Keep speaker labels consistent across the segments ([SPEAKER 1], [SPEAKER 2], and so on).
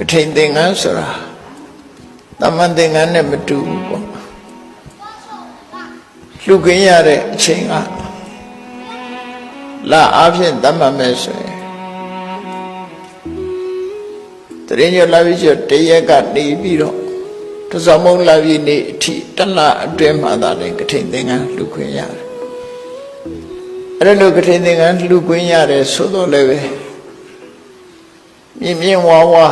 [SPEAKER 1] ကထိန်သင်္ကန်းဆိုတာတမန်သင်္ကန်းနဲ့မတူဘူးပေါ့လူခင်းရတဲ့အချိန်ကလာအားဖြင့်တတ်မှတ်မယ်ဆိုရင်တရင်ညလာပြီးဆိုတရက်ကနေပြီးတော့တစောင်းမုံလာပြီးနေအထိတလအတွင်းမှသာလေကထိန်သင်္ကန်းလူခွင့်ရတယ်အဲ့ဒါလိုကထိန်သင်္ကန်းလူခွင့်ရတယ်ဆိုတော့လည်းပဲမြင်မြင်ဝါဝါ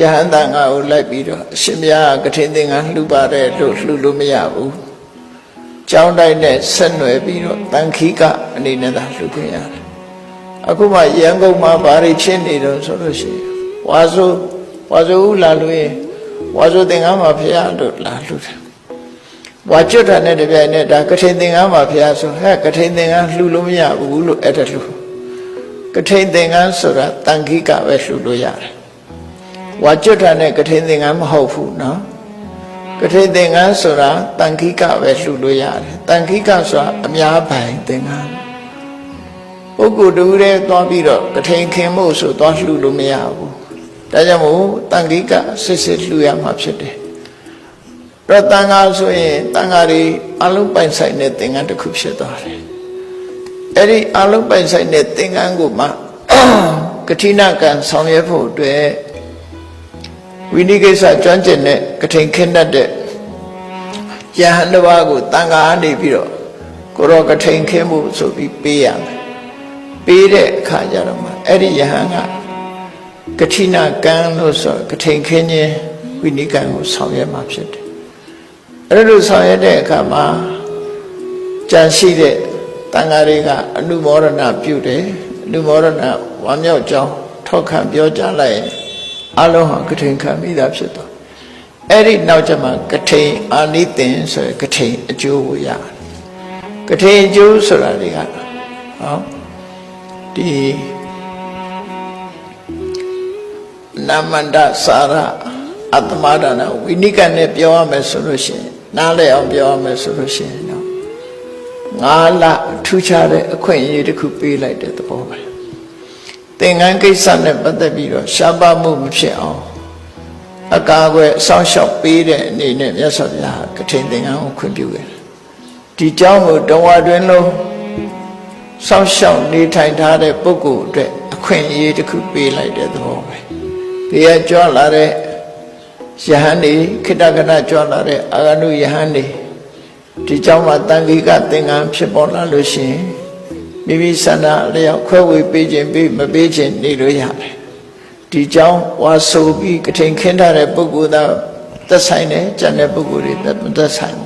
[SPEAKER 1] ယဟန်တန်ငါကိုလိုက်ပြီးတော့အရှင်မြတ်ကထိန်သင်္ကန်းလှူပါတယ်လို့လှူလို့မရဘူးကြောင်းတိုက်နဲ့ဆက်နွယ်ပြီးတော့တန်ခိကအနေနဲ့သာလှူခွင့်ရတယ်အခုမှရန်ကုန်မှာဘာတွေဖြစ်နေတော့ဆိုလို့ရှိရင်ဝါဆိုဝါဆိုဦးလာလို့ရင်ဝါဆိုသင်္ကန်းမှာဖះလို့လာလှူတယ်ဝါကျွတ်တာနဲ့တပြိုင်နက်ဒါကထိန်သင်္ကန်းမှာဖះဆိုဟဲ့ကထိန်သင်္ကန်းလှူလို့မရဘူးလို့အဲ့ဒါလှူကထိန်သင်္ကန်းဆိုတာတန်ခိကပဲလှူလို့ရတယ် ဝါကျွတ်တာနဲ့ကထိန်သင်္ကန်းမဟုတ်ဘူးနော်ကထိန်သင်္ကန်းဆိုတာတန်ခိကပဲလှူလို့ရတယ်တန်ခိကဆိုတာအများပိုင်သင်္ကန်းပုဂ္ဂိုလ်တူတဲ့သွားပြီးတော့ကထိန်ခင်ဖို့ဆိုသွားလှူလို့မရဘူးဒါကြောင့်မို့တန်ခိကစစ်စစ်လှူရမှာဖြစ်တယ်တော့တန်ဃာဆိုရင်တန်ဃာတွေအလုံးပိုင်ဆိုင်တဲ့သင်္ကန်းတစ်ခုဖြစ်သွားတယ်အဲ့ဒီအလုံးပိုင်ဆိုင်တဲ့သင်္ကန်းကိုမှကတိနာကံဆောင်ရွက်ဖို့အတွက် ဝိနိကိစ္စကျွမ်းကျင်တဲ့ကထိန်ခင်းတတ်တဲ့ယဟန်တစ်ပါးကိုတန်ခါနေပြီးတော့ကိုရောကထိန်ခင်းဖို့ဆိုပြီးပေးရမယ်ပေးတဲ့အခါကျတော့မှအဲ့ဒီယဟန်ကကတိနာကံလို့ဆိုကထိန်ခင်းခြင်းဝိနိကံကိုဆောင်ရွက်မှာဖြစ်တယ်အဲ့လိုဆောင်ရွက်တဲ့အခါမှာကြံရှိတဲ့တန်ဃာတွေကအနုမောဒနာပြုတယ်အနုမောဒနာဝမ်းမြောက်ကြောင်းထောက်ခံပြောကြားလိုက်ရင် အလုံးဟာကထိန်ခံမိတာဖြစ်သွားအဲ့ဒီနောက်ကျမှကထိန်အာနိသင်ဆိုရယ်ကထိန်အကျိုးကိုရတယ်ကထိန်အကျိုးဆိုတာတွေကဟောဒီနာမန္တစာရအတ္တမဒါနဝိနိကနဲ့ပြောရမယ်ဆိုလို့ရှိရင်နားလည်အောင်ပြောရမယ်ဆိုလို့ရှိရင်တော့ငါးလထူးခြားတဲ့အခွင့်အရေးတစ်ခုပေးလိုက်တဲ့သဘောပဲ သင်္ကန်းကိစ္စနဲ့ပတ်သက်ပြီးတော့ရှားပါမှုမဖြစ်အောင်အကာအကွယ်အဆောင်ရှောက်ပေးတဲ့အနေနဲ့မြတ်စွာဘုရားကထိန်သင်္ကန်းကိုခွင့်ပြုခဲ့တယ်ဒီเจ้าကိုတဝါတွင်လုံးစောင့်ရှောက်နေထိုင်ထားတဲ့ပုဂ္ဂိုလ်အတွက်အခွင့်အရေးတစ်ခုပေးလိုက်တဲ့သဘောပဲဘေးကကြွလာတဲ့ယဟန်နေခိတကနကြွလာတဲ့အာဂနုယဟန်နေဒီเจ้าမှာတန်ခိကသင်္ကန်းဖြစ်ပေါ်လာလို့ရှိရင် မိမိဆန္ဒအလျောက်ခွဲဝေပေးခြင်းပေးမပေးခြင်းနေလို့ရတယ်ဒီကြောင့်ဝါဆိုပြီးကထိန်ခင်းထားတဲ့ပုဂ္ဂိုလ်သားသက်ဆိုင်တယ်ကျန်တဲ့ပုဂ္ဂိုလ်တွေသက်ဆိုင်